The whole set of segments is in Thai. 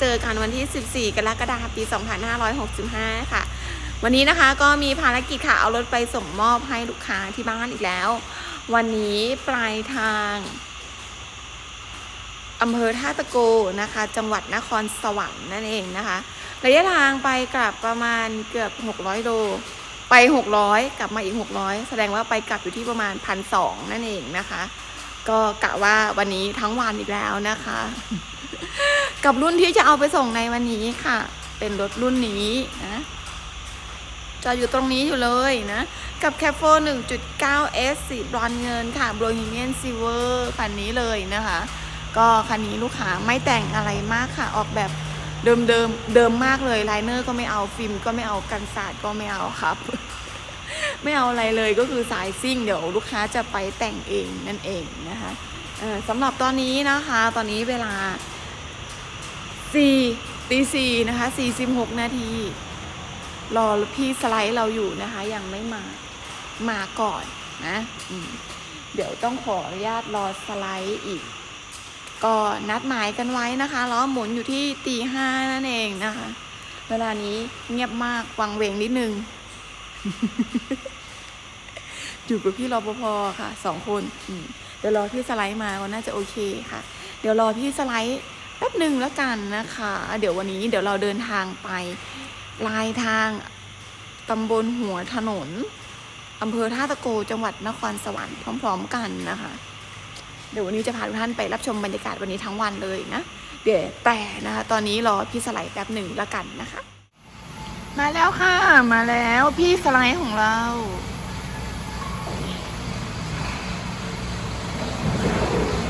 เจอกันวันที่ 14 กรกฎาคมปี 2565 ค่ะ วันนี้นะคะก็มีภารกิจค่ะ เอารถไปส่งมอบให้ลูกค้าที่บ้านอีกแล้ว วันนี้ปลายทางอำเภอท่าตะโกนะคะ จังหวัดนครสวรรค์นั่นเองนะคะ ระยะทางไปกลับประมาณเกือบ 600 โล ไป 600 กลับมาอีก 600 แสดงว่าไปกลับอยู่ที่ประมาณ 1,200 นั่นเองนะคะ ก็กะว่าวันนี้ทั้งวันอีกแล้วนะคะ กับรุ่นที่จะเอาไปส่งในวันนี้ค่ะ เป็นรถรุ่นนี้นะจอดอยู่ตรงนี้อยู่เลยนะ กับแคฟโฟ1.9 S สีบรอนซ์เงินค่ะ b r o h e m i a n Silver คันนี้เลยนะคะ ก็คันนี้ลูกค้าไม่แต่งอะไรมากค่ะ ออกแบบเดิมเดิมเดิมมากเลยไลเนอร์ก็ไม่เอาฟิล์มก็ไม่เอากันศาสตร์ก็ไม่เอาครับ ไม่เอาอะไรเลยก็คือสายซิ่งเดี๋ยวลูกค้าจะไปแต่งเองนั่นเองนะคะเอ่อสำหรับตอนนี้นะคะ ตอนนี้เวลา 4ตีสี่นะคะ46นาที รอพี่สไลด์เราอยู่นะคะ ยังไม่มามาก่อนนะเดี๋ยวต้องขออนุญาตรอสไลด์อีก ก็นัดหมายกันไว้นะคะล้อหมุนอยู่ที่ตีห้านั่นเองนะคะ เวลานี้เงียบมากวังเวงนิดนึงอยู่กับพี่รปภค่ะสองคนเดี๋ยวรอพี่สไลด์มาก็น่าจะโอเคค่ะ เดี๋ยวรอพี่สไลด์ ป๊บหนึ่งแล้วกันนะคะ เดี๋ยววันนี้เดี๋ยวเราเดินทางไปลายทางตำบลหัวถนนอำเภอท่าตะโกจังหวัดนครสวรรค์พร้อม ๆ กันนะคะ เดี๋ยววันนี้จะพาทุกท่านไปรับชมบรรยากาศวันนี้ทั้งวันเลยนะเดี๋ยวแต่นะคะ ตอนนี้รอพี่สไลด์แป๊บหนึ่งแล้วกันนะคะ มาแล้วค่ะมาแล้วพี่สไลด์ของเรา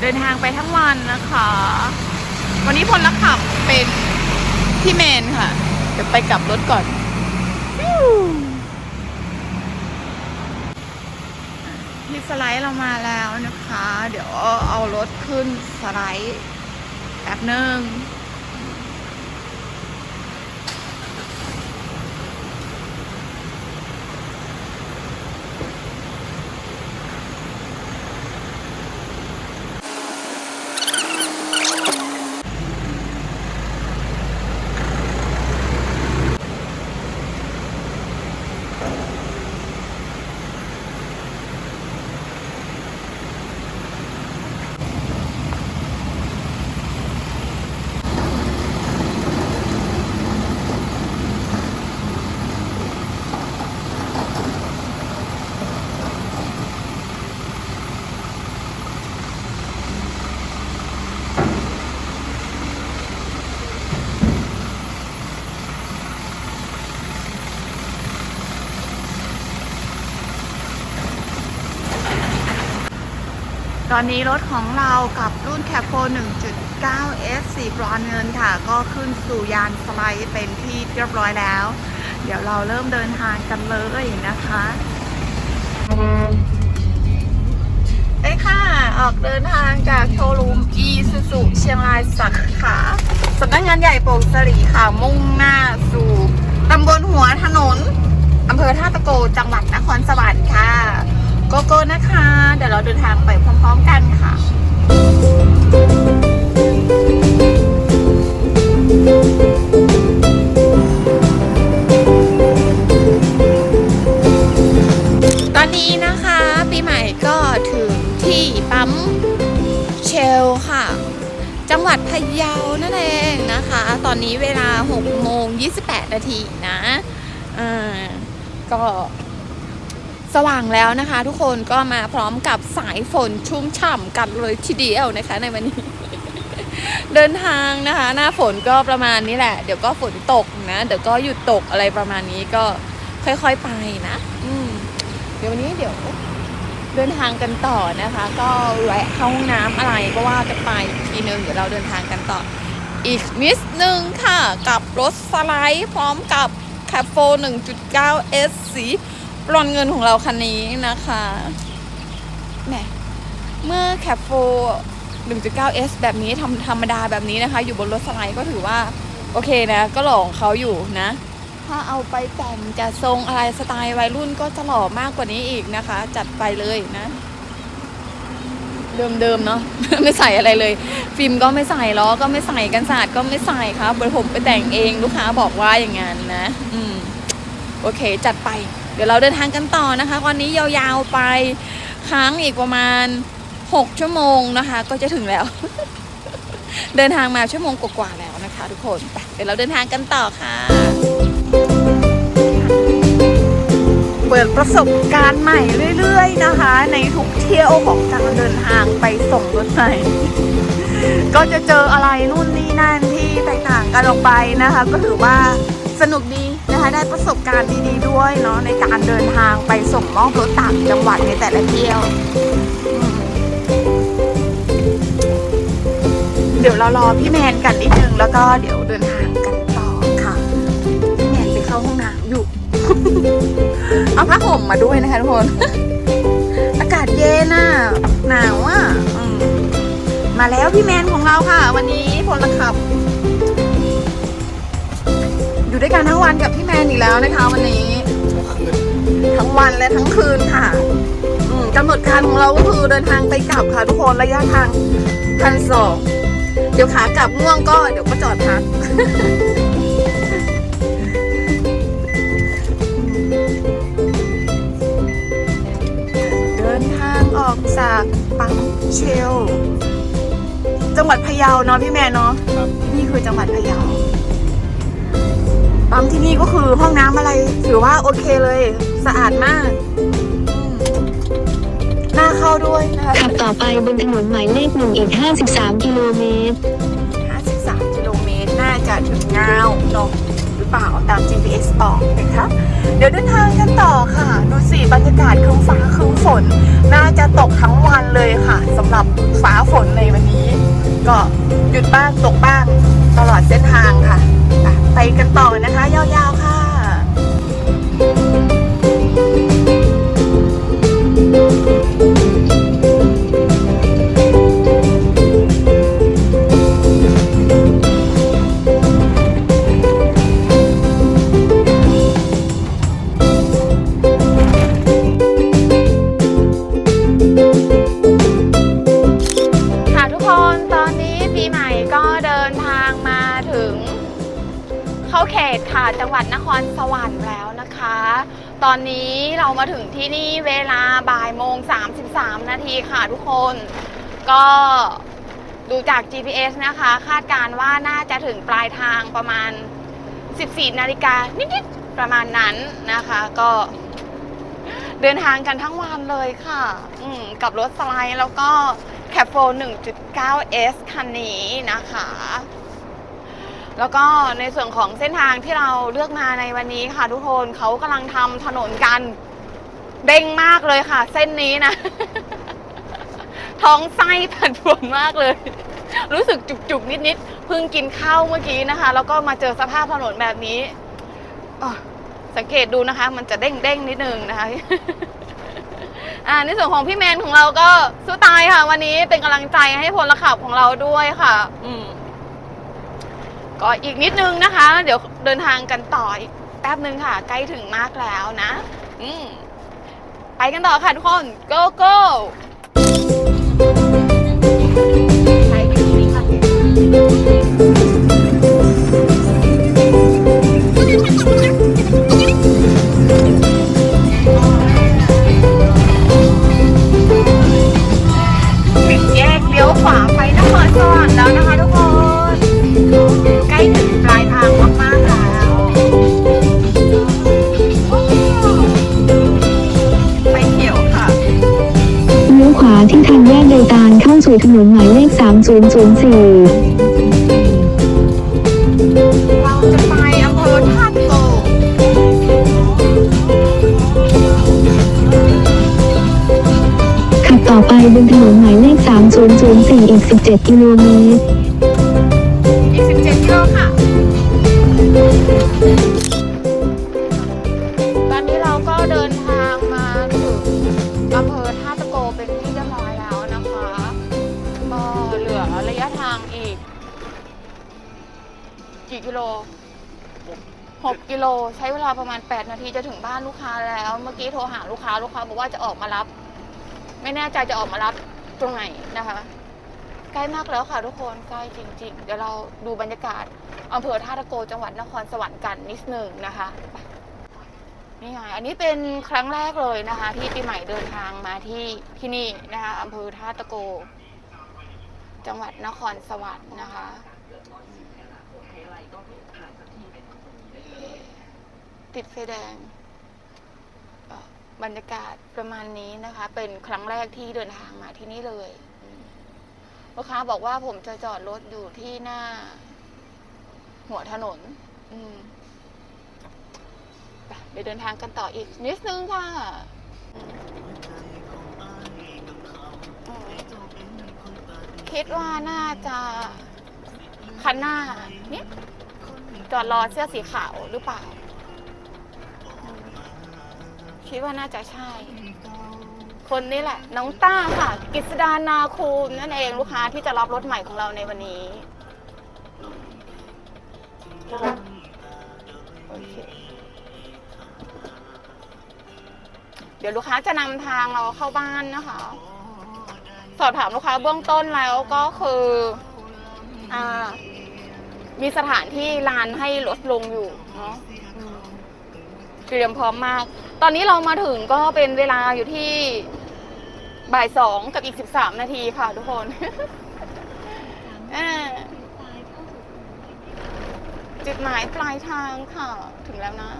เดินทางไปทั้งวันนะคะ วันนี้พลขับเป็นพี่เมนค่ะ เดี๋ยวไปกลับรถก่อน ที่สไลด์เรามาแล้วนะคะ เดี๋ยวเอารถขึ้นสไลด์แป๊บหนึ่ง ตอนนี้รถของเรากับรุ่นแคปโฟ1.9 S สีบรอนเงินค่ะ ก็ขึ้นสู่ยานสไลด์เป็นที่เรียบร้อยแล้ว เดี๋ยวเราเริ่มเดินทางกันเลยนะคะเอ้ค่ะ ออกเดินทางจากโชว์รูม e ซูซูเชียงรายสาขาสำนักงานใหญ่โป่งสลีค่ะ มุ่งหน้าสู่ตำบลหัวถนนอำเภอท่าตะโกจังหวัดนครสวรรค์ค่ะ โกโก้นะคะ เดี๋ยวเราเดินทางไปพร้อมๆกันค่ะตอนนี้นะคะปีใหม่ก็ถึงที่ปั๊มเชลค่ะ จังหวัดพะเยานั่นเองนะคะ ตอนนี้เวลา6โมง28 นาทีนะ อ่า ก็ สว่างแล้วนะคะ ทุกคนก็มาพร้อมกับสายฝนชุ่มฉ่ำกันเลยทีเดียวนะคะ ในวันนี้ เดินทางนะคะ หน้าฝนก็ประมาณนี้แหละ เดี๋ยวก็ฝนตกนะ เดี๋ยวก็หยุดตกอะไรประมาณนี้ก็ค่อยๆไปนะอืมเดี๋ยววันนี้เดี๋ยวเดินทางกันต่อนะคะ ก็แวะเข้าห้องน้ำอะไรก็ว่ากันไปทีนึงเดี๋ยวเราเดินทางกันต่อ อีกนิดนึงค่ะ กับรถสไลด์พร้อมกับแคปโฟ1.9 S สี บรอนเงินของเราคันนี้นะคะแหมเมื่อแคปโฟ 1.9S แบบนี้ทำธรรมดาแบบนี้นะคะ อยู่บนรถสไลด์ก็ถือว่า โอเคนะ ก็หล่องเขาอยู่นะ ถ้าเอาไปแต่งจะทรงอะไรสไตล์วัยรุ่นก็จะหล่อมากกว่านี้อีกนะคะ จัดไปเลยนะ เดิมๆเนาะ ไม่ใส่อะไรเลย ฟิล์มก็ไม่ใส่ล้อก็ไม่ใส่กันศาสตร์ก็ไม่ใส่ครับเดี๋ยวผมไปแต่งเองลูกค้าบอกว่าอย่างงั้นนะ อืม โอเค จัดไป เดี๋ยวเราเดินทางกันต่อนะคะ วันนี้ยาวๆไปค้างอีกประมาณ 6 ชั่วโมงนะคะ ก็จะถึงแล้ว เดินทางมาชั่วโมงกว่าๆแล้วนะคะ ทุกคนไปเดี๋ยวเราเดินทางกันต่อค่ะ เปิดประสบการณ์ใหม่เรื่อยๆนะคะ ในทุกเที่ยวของการเดินทางไปส่งรถไฟก็จะเจออะไรนู่นนี่นั่นที่แตกต่างกันออกไปนะคะ ก็ถือว่าสนุกดี นะคะได้ประสบการณ์ดีๆด้วยเนาะในการเดินทางไปส่งมอบรถต่างจังหวัดในแต่ละเที่ยว เดี๋ยวเรารอพี่แมนกันนิดนึงแล้วก็เดี๋ยวเดินทางกันต่อค่ะพี่แมนไปเข้าห้องน้ำอยู่ เอาผ้าห่มมาด้วยนะคะทุกคน อากาศเย็นน่ะหนาวอะอมมาแล้วพี่แมนของเราค่ะ วันนี้พลขับ อยู่ด้วยกันทั้งวันกับพี่แมนอีกแล้วนะคะวันนี้ ทั้งวันและทั้งคืนค่ะอืมกำหนดการของเราก็คือเดินทางไปกลับค่ะทุกคนระยะทางพันสองเดี๋ยวขากลับง่วงก็เดี๋ยวก็จอดพักเดินทางออกจากปั๊มเชล จังหวัดพะเยาเนาะพี่แม่เนาะครับนี่คือจังหวัดพะเยา ปั๊มที่นี่ก็คือห้องน้ำอะไรถือว่าโอเคเลย สะอาดมากอืมน่าเข้าด้วยนะคะขับต่อไปบนถนนหมายเลขหนึ่งอีก 53 กิโลเมตร 53 กิโลเมตร น่าจะถึงงาวเนาะหรือเปล่าตาม GPS บอกนะคะเดี๋ยวเดินทางกันต่อค่ะ ดูสิบรรยากาศครึ้มฟ้าครึ้มฝน น่าจะตกทั้งวันเลยค่ะสำหรับฟ้าฝนในวันนี้ ก็หยุดบ้างตกบ้างตลอดเส้นทางค่ะอะ ไปกันต่อนะคะ ยาวๆค่ะ ที่นี่เวลาบ่ายโมง 33 นาทีค่ะทุกคน ก็ดูจาก GPS นะคะ คาดการณ์ว่าน่าจะถึงปลายทางประมาณ 14 นาฬิกานิดๆ ประมาณนั้นนะคะ ก็เดินทางกันทั้งวันเลยค่ะ อืมกับรถสไลด์แล้วก็แคปโฟ 1.9S คันนี้นะคะ แล้วก็ในส่วนของเส้นทางที่เราเลือกมาในวันนี้ค่ะทุกคนเขากำลังทำถนนกัน เด้งมากเลยค่ะ เส้นนี้นะ ท้องไส้ผันผวนมากเลย รู้สึกจุกๆ นิดๆเพิ่งกินข้าวเมื่อกี้นะคะ แล้วก็มาเจอสภาพถนนแบบนี้สังเกตดูนะคะ มันจะเด้งๆนิดนึงนะคะอ่าในส่วนของพี่แมนของเราก็สู้ตายค่ะ วันนี้เป็นกำลังใจให้พลขับของเราด้วยค่ะ อืมก็อีกนิดนึงนะคะ เดี๋ยวเดินทางกันต่ออีกแป๊บนึงค่ะ ใกล้ถึงมากแล้วนะ อืม ไปกันต่อค่ะทุกคน go go ที่ทางแยกเดลตานเข้าสู่ถนนหมายเลข 3004เราจะไปอำเภอท่าโกขับต่อไปบนถนนหมายเลข 3004 อีก 17 กิโลเมตร 6กิโลใช้เวลาประมาณ 8 นาทีจะถึงบ้านลูกค้าแล้ว เมื่อกี้โทรหาลูกค้าลูกค้าบอกว่าจะออกมารับ ไม่แน่ใจจะออกมารับตรงไหนนะคะ ใกล้มากแล้วค่ะทุกคนใกล้จริง ๆ เดี๋ยวเราดูบรรยากาศอำเภอท่าตะโกจังหวัดนครสวรรค์กันนิดหนึ่งนะคะนี่ไงอันนี้เป็นครั้งแรกเลยนะคะ ที่ปีใหม่เดินทางมาที่ที่นี่นะคะอำเภอท่าตะโก จังหวัดนครสวรรค์นะคะ ติดไฟแดงบรรยากาศประมาณนี้นะคะ เป็นครั้งแรกที่เดินทางมาที่นี่เลยลูกค้าบอกว่าผมจะจอดรถอยู่ที่หน้า หัวถนน อืมไปเดินทางกันต่ออีกนิดนึงค่ะคิดว่าน่าจะคันหน้านี่จอดรอเสื้อสีขาวหรือเปล่า คิดว่าน่าจะใช่ คนนี้แหละ น้องต้าค่ะ กิษดานาคูมนั่นเองลูกค้าที่จะรับรถใหม่ของเราในวันนี้โอเคเดี๋ยวลูกค้าจะนำทางเราเข้าบ้านนะคะ สอบถามลูกค้าเบื้องต้นแล้วก็คืออ่ามีสถานที่ลานให้รถลงอยู่เนาะ เตรียมพร้อมมาก ตอนนี้เรามาถึงก็เป็นเวลาอยู่ที่บ่ายสองกับอีกสิบสามนาทีค่ะทุกคนอ่าจุดหมายปลายทางค่ะ ถึงแล้วนะ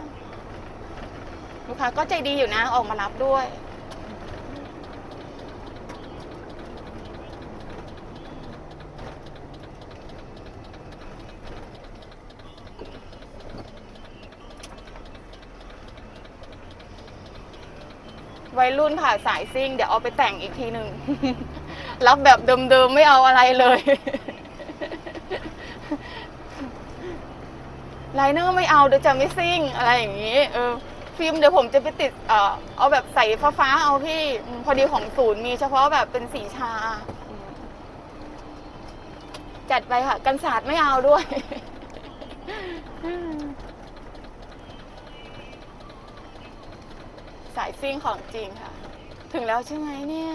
ลูกค้าก็ใจดีอยู่นะ ออกมารับด้วย วัยรุ่นค่ะสายซิ่ง เดี๋ยวเอาไปแต่งอีกทีหนึ่ง รับแบบเดิมๆ ไม่เอาอะไรเลย ไลเนอร์ไม่เอาเดี๋ยวจะไม่ซิ่งอะไรอย่างนี้ เออ ฟิล์มเดี๋ยวผมจะไปติด เอ่อเอาแบบใส่ฟ้าๆเอาพี่ พอดีของศูนย์มีเฉพาะแบบเป็นสีชา จัดไปค่ะ กันศาสตร์ไม่เอาด้วย สายซิ่งของจริงค่ะ ถึงแล้วใช่ไหมเนี่ย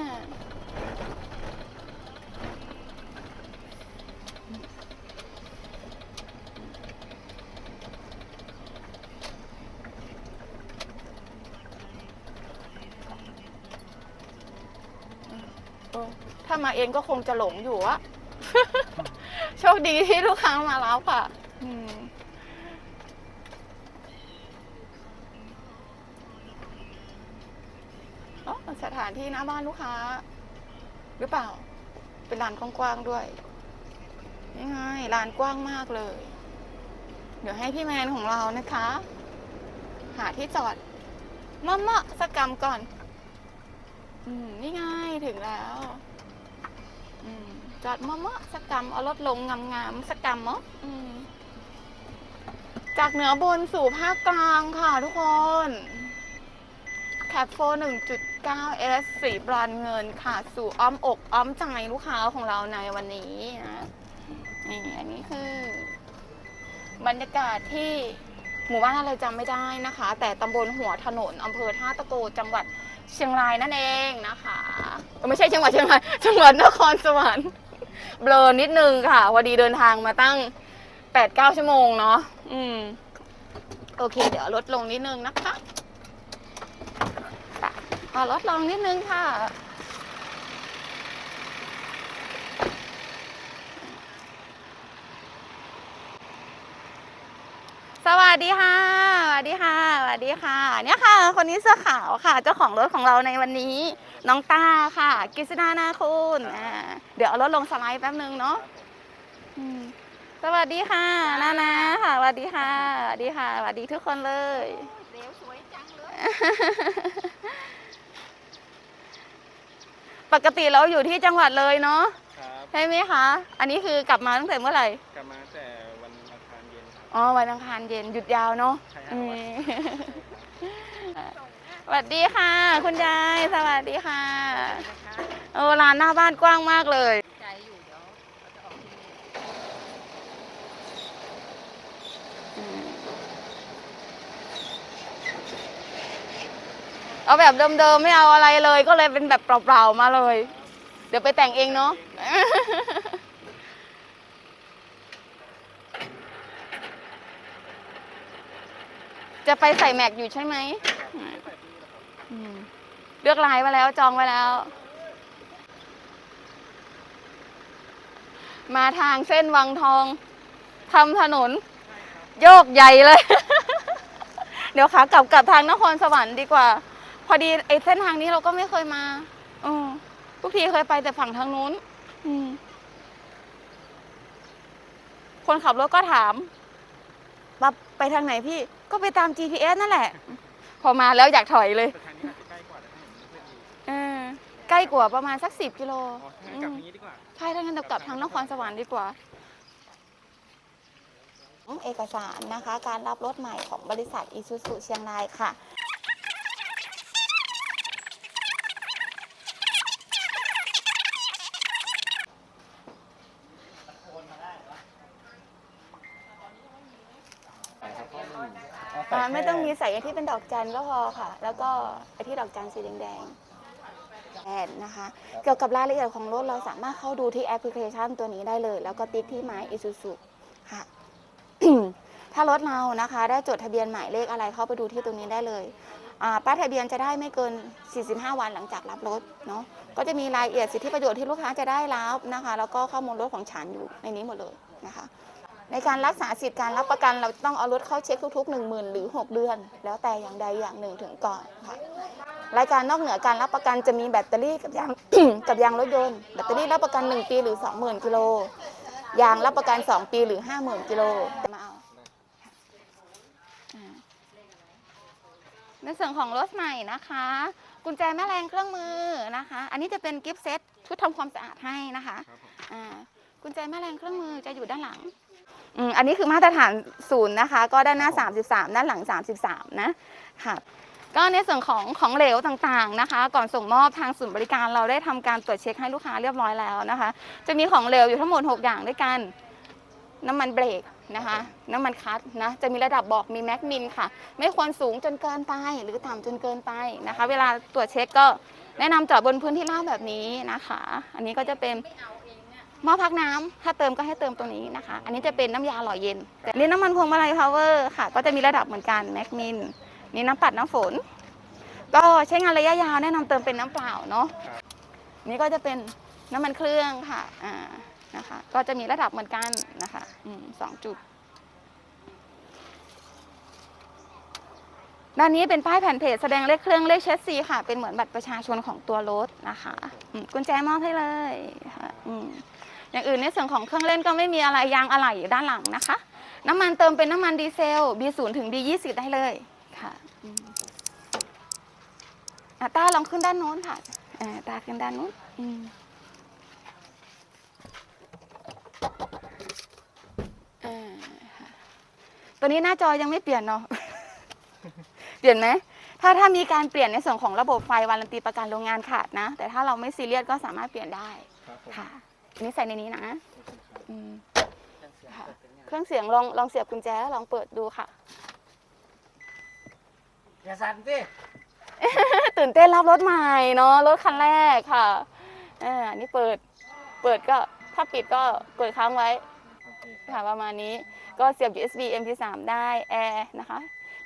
ถ้ามาเองก็คงจะหลงอยู่อะ โชคดีที่ลูกค้ามาแล้วค่ะานที่หน้าบ้านลูกค้า หรือเปล่า เป็นลานกว้างๆด้วยนี่ไงลานกว้างมากเลย เดี๋ยวให้พี่แมนของเรานะคะ หาที่จอดมะมะสกกรรมก่อน อืมนี่ไงถึงแล้วอืมจอดมะมะสกกรรมเอารถลงงามๆสกกรรมเนาะจากเหนือบนสู่ภาคกลางค่ะทุกคน แคปโฟหนึ่งจุด 9S สีบรอนเงินค่ะ สู่อ้อมอกอ้อมใจลูกค้าของเราในวันนี้นะนี่อันนี้คือ บรรยากาศที่หมู่บ้านอะไรจำไม่ได้นะคะ แต่ตำบลหัวถนนอำเภอท่าตะโกจังหวัดเชียงรายนั่นเองนะคะไม่ใช่จังหวัดเชียงรายจังหวัดนครสวรรค์เบลอนิดนึงค่ะพอดีเดินทางมาตั้ง8-9ชั่วโมงเนาะอืมโอเค เดี๋ยวลดลงนิดนึงนะคะ อลดลงนิดนึงค่ะ สวัสดีค่ะ สวัสดีค่ะ สวัสดีค่ะ เนี่ยค่ะ คนนี้เสื้อขาวค่ะ เจ้าของรถของเราในวันนี้ น้องต้าค่ะ กิษดานาคุณอ่าเดี๋ยวเอารถลงสไลด์แป๊บนึงเนาะอืมสวัสดีค่ะ นานาค่ะ สวัสดีค่ะ สวัสดีค่ะ สวัสดีทุกคนเลยเดี๋ยวสวยจังเลย ปกติเราอยู่ที่จังหวัดเลยเนาะครับใช่ไหมคะ อันนี้คือกลับมาตั้งแต่เมื่อไหร่ กลับมาตั้งแต่วันอังคารเย็นครับ อ๋อวันอังคารเย็นหยุดยาวเนาะใช่ครับ อืมสวัสดีค่ะ คุณยาย สวัสดีค่ะนะคะโอ้ร้านหน้าบ้านกว้างมากเลย ใจอยู่เดี๋ยวเราจะออกที่นี่ เอาแบบเดิมๆไม่เอาอะไรเลย ก็เลยเป็นแบบเปล่าๆมาเลย เดี๋ยวไปแต่งเองเนาะจะไปใส่แม็กอยู่ใช่ไหมเลือกลายไว้แล้วจองไว้แล้ว มาทางเส้นวังทองทำถนน โยกใหญ่เลย เดี๋ยวขากลับกลับทางนครสวรรค์ดีกว่า พอดีไอ้เส้นทางนี้เราก็ไม่เคยมาอืมทุกทีเคยไปแต่ฝั่งทางนู้น อืม คนขับรถก็ถามว่าไปทางไหนพี่ ก็ไปตาม GPS นั่นแหละ พอมาแล้วอยากถอยเลยแต่ทางนี้อาจจะใกล้กว่าแต่ทางนี้ไม่ค่อยดีเออใกล้กว่าประมาณสักสิบกิโลอ๋อถ้างั้นกลับทางนี้ดีกว่า ใช่ถ้างั้นเรากลับทางนครสวรรค์ดีกว่า เอกสารนะคะ การรับรถใหม่ของบริษัทอีซูซูเชียงรายค่ะ อ่าไม่ต้องมีใส่ไอ้ที่เป็นดอกจันก็พอค่ะ แล้วก็ไอ้ที่ดอกจันสีแดงๆแอนนะคะ เกี่ยวกับรายละเอียดของรถเราสามารถเข้าดูที่แอปพลิเคชันตัวนี้ได้เลย แล้วก็ติ๊กที่ไม้อิซูซุค่ะ ถ้ารถเรานะคะ ได้จดทะเบียนหมายเลขอะไรเข้าไปดูที่ตรงนี้ได้เลยอ่าป้ายทะเบียนจะได้ไม่เกิน 45 วันหลังจากรับรถเนาะ ก็จะมีรายละเอียดสิทธิประโยชน์ที่ลูกค้าจะได้รับนะคะ แล้วก็ข้อมูลรถของฉันอยู่ในนี้หมดเลยนะคะ ในการรักษาสิทธิการรับประกันเราต้องเอารถเข้าเช็คทุกๆ 1 0,000 หรือ 6 เดือน แล้วแต่อย่างใดอย่างหนึ่งถึงก่อนค่ะรายการนอกเหนือการรับประกันจะมีแบตเตอรี่กับยาง กับยางรถยนต์แบตเตอรี่รับประกัน 1 ปีหรือ 20,000กิโลยางรับประกัน 2 ปีหรือ 50,000กิโลมาเอาอ่าในส่วนของรถใหม่นะคะ กุญแจแม่แรงเครื่องมือนะคะ อันนี้จะเป็นกิฟต์เซตชุดทำความสะอาดให้นะคะครับผมอ่ากุญแจแม่แรงเครื่องมือจะอยู่ด้านหลัง อืมอันนี้คือมาตรฐานศูนย์นะคะ ก็ด้านหน้า 33 ด้านหลัง 33 นะค่ะก็ในส่วนของของเหลวต่างๆนะคะ ก่อนส่งมอบทางศูนย์บริการเราได้ทำการตรวจเช็คให้ลูกค้าเรียบร้อยแล้วนะคะ จะมีของเหลวอยู่ทั้งหมด 6 อย่างด้วยกันน้ำมันเบรกนะคะ น้ำมันคัสนะจะมีระดับบอกมีแม็กมินค่ะ ไม่ควรสูงจนเกินไปหรือต่ำจนเกินไปนะคะ เวลาตรวจเช็คก็แนะนำจอดบนพื้นที่ราบแบบนี้นะคะ อันนี้ก็จะเป็น หม้อพักน้ำถ้าเติมก็ให้เติมตรงนี้นะคะ อันนี้จะเป็นน้ำยาหล่อเย็นแต่นี่น้ำมันพวงมาลัยพาวเวอร์ค่ะ ก็จะมีระดับเหมือนกันแม็กมินนี่น้ำปัดน้ำฝน ก็ใช้งานระยะยาวแนะนำเติมเป็นน้ำเปล่าเนาะนี่ก็จะเป็นน้ำมันเครื่องค่ะอ่านะคะ ก็จะมีระดับเหมือนกันนะคะอสองจุดด้านนี้เป็นป้ายแผ่นเพจแสดงเลขเครื่องเลขเชสซีค่ะ เป็นเหมือนบัตรประชาชนของตัวรถนะคะ กุญแจมอบให้เลยค่ะ อืมอย่างอื่นในส่วนของเครื่องเล่นก็ไม่มีอะไรยางอะไหล่อยู่ด้านหลังนะคะ น้ำมันเติมเป็นน้ำมันดีเซล B0 ถึง B20 ได้เลยค่ะอืมอะต้าลองขึ้นด้านโน้นค่ะอ่าตาขึ้นด้านโน้นอืมอ่าค่ะตัวนี้หน้าจอยังไม่เปลี่ยนเนาะ เปลี่ยนไหม ถ้าถ้ามีการเปลี่ยนในส่วนของระบบไฟวารันตีประกันโรงงานขาดนะ แต่ถ้าเราไม่ซีเรียสก็สามารถเปลี่ยนได้ครับผมค่ะ อันนี้ใส่ในนี้นะอืมค่ะเครื่องเสียงลองลองเสียบกุญแจแล้วลองเปิดดูค่ะ อย่าสั่นสิตื่นเต้นรับรถใหม่เนาะรถคันแรกค่ะอ่านี่เปิดเปิดก็ถ้าปิดก็เปิดค้างไว้โอเคค่ะประมาณนี้ก็เสียบ USB MP3 ได้แอร์นะคะ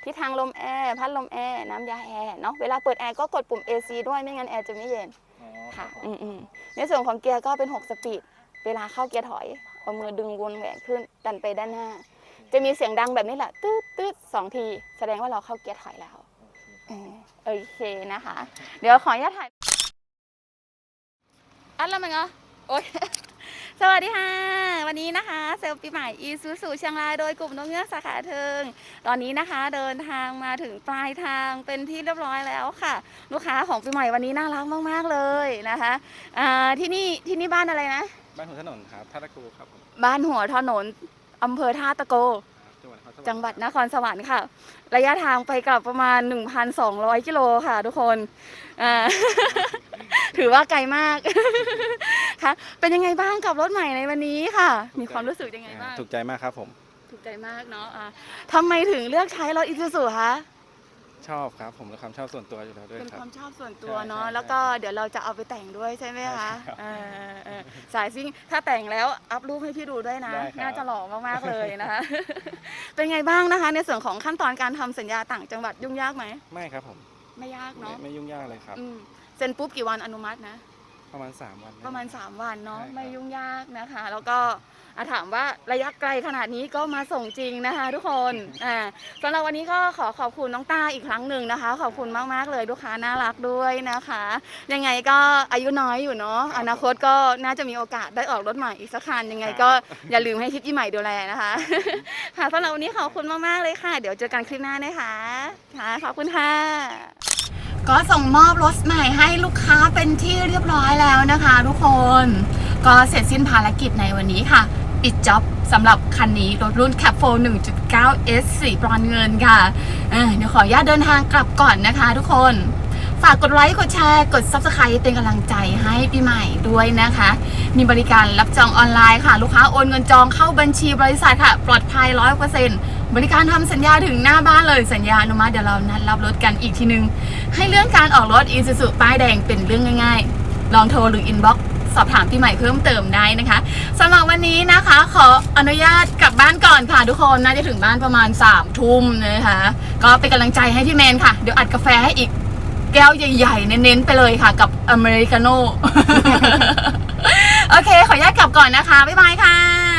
ทิศทางลมแอร์พัดลมแอร์น้ำยาแอร์เนาะเวลาเปิดแอร์ก็กดปุ่ม AC ด้วยไม่งั้นแอร์จะไม่เย็นอ๋อ ค่ะอืมอืมในส่วนของเกียร์ก็เป็น 6 สปีด เวลาเข้าเกียร์ถอยเอามือดึงวนแหวนขึ้นดันไปด้านหน้า จะมีเสียงดังแบบนี้แหละตืดตืดสองที แสดงว่าเราเข้าเกียร์ถอยแล้วโอเคนะคะ เดี๋ยวขออนุญาตถ่ายอันแล้วมั้งเหรอโอ๊ย สวัสดีค่ะ วันนี้นะคะเซลล์ปีใหม่อีซูซูเชียงรายโดยกลุ่มนกเงือกสาขาเทิง ตอนนี้นะคะเดินทางมาถึงปลายทางเป็นที่เรียบร้อยแล้วค่ะ ลูกค้าของปีใหม่วันนี้น่ารักมากๆเลยนะคะอ่าที่นี่ที่นี่บ้านอะไรนะ บ้านหัวถนนครับท่าตะกูครับผมบ้านหัวถนนอำเภอท่าตะโกครับ จังหวัดนครสวรรค์จังหวัดนครสวรรค์ค่ะ ระยะทางไปกลับประมาณ 1,200 กิโลค่ะ ทุกคนอ่าถือว่าไกลมากค่ะเป็นยังไงบ้างกับรถใหม่ในวันนี้ค่ะ มีความรู้สึกยังไงบ้างถูกใจมากครับผม ถูกใจมากเนาะอ่าทำไมถึงเลือกใช้รถอีซูซูคะ ชอบครับ ผมเป็นความชอบส่วนตัวอยู่แล้วด้วยเป็นครัคบ วามชอบส่วนตัวใช่เนาะใช่แล้วก็เดี๋ยวเราจะเอาไปแต่งด้วยใช่ไหมคะใช่ครับเออเออสายซิ่งถ้าแต่งแล้วอัพรูปให้พี่ดูด้วยนะ ได้ครับ น่าจะหล่อมากๆเลยนะคะ เป็นไงบ้างนะคะ ในส่วนของขั้นตอนการทำสัญญาต่างจังหวัดยุ่งยากไหมไม่ครับผมไม่ยากไม่เนาะไม่ยุ่งยากเลยครับ อืมเซ็นปุ๊บกี่วันอนุมัตินะ ประมาณ 3 วันนประมาณ 3 วันเนาะใช่ครับ ไม่ยุ่งยากนะคะ แล้วก็อะถามว่าระยะไกลขนาดนี้ก็มาส่งจริงนะคะ ทุกคนอ่าสำหรับวันนี้ก็ขอขอบคุณน้องต้าอีกครั้งหนึ่งนะคะ ขอบคุณมากๆเลยลูกค้าน่ารักด้วยนะคะ ยังไงก็อายุน้อยอยู่เนาะอนาคตก็น่าจะมีโอกาสได้ออกรถใหม่อีกสักคันยังไงก็อย่าลืมให้ทิพย์ยี่ใหม่ดูแลนะคะ ค่ะสำหรับวันนี้ขอบคุณมากๆเลยค่ะ เดี๋ยวเจอกันคลิปหน้านะคะค่ะขอบคุณค่ะ ก็ส่งมอบรถใหม่ให้ลูกค้าเป็นที่เรียบร้อยแล้วนะคะทุกคน ก็เสร็จสิ้นภารกิจในวันนี้ค่ะปิดจ็อบสำหรับคันนี้รถรุ่น Cap 4 1.9 S สีบรอนเงินค่ะเอ่อเดี๋ยวขออนุญาตเดินทางกลับก่อนนะคะทุกคน ฝากกดไลค์กดแชร์ กด Subscribe เป็นกำลังใจให้ปีใหม่ด้วยนะคะ มีบริการรับจองออนไลน์ค่ะ ลูกค้าโอนเงินจองเข้าบัญชีบริษัทค่ะ ปลอดภัย 100% บริการทำสัญญาถึงหน้าบ้านเลยสัญญาอนุมัติเดี๋ยวเรานัดรับรถกันอีกทีนึง ให้เรื่องการออกรถ i s u z u ป้ายแดงเป็นเรื่องง่าย ๆ ลองโทรหรือ inbox สอบถามพี่ใหม่เพิ่มเติมได้นะคะสำหรับวันนี้นะคะ ขออนุญาตกลับบ้านก่อนค่ะทุกคนน่าจะถึงบ้านประมาณ3ามทุ่มนะคะ ก็เป็นกำลังใจให้พี่แมนค่ะ เดี๋ยวอัดกาแฟให้อีกแก้วใหญ่ๆ เน้นๆ ไปเลยค่ะกับอเมริกาโน่โอเค ขออนุญาตกลับก่อนนะคะ บ๊ายบายค่ะ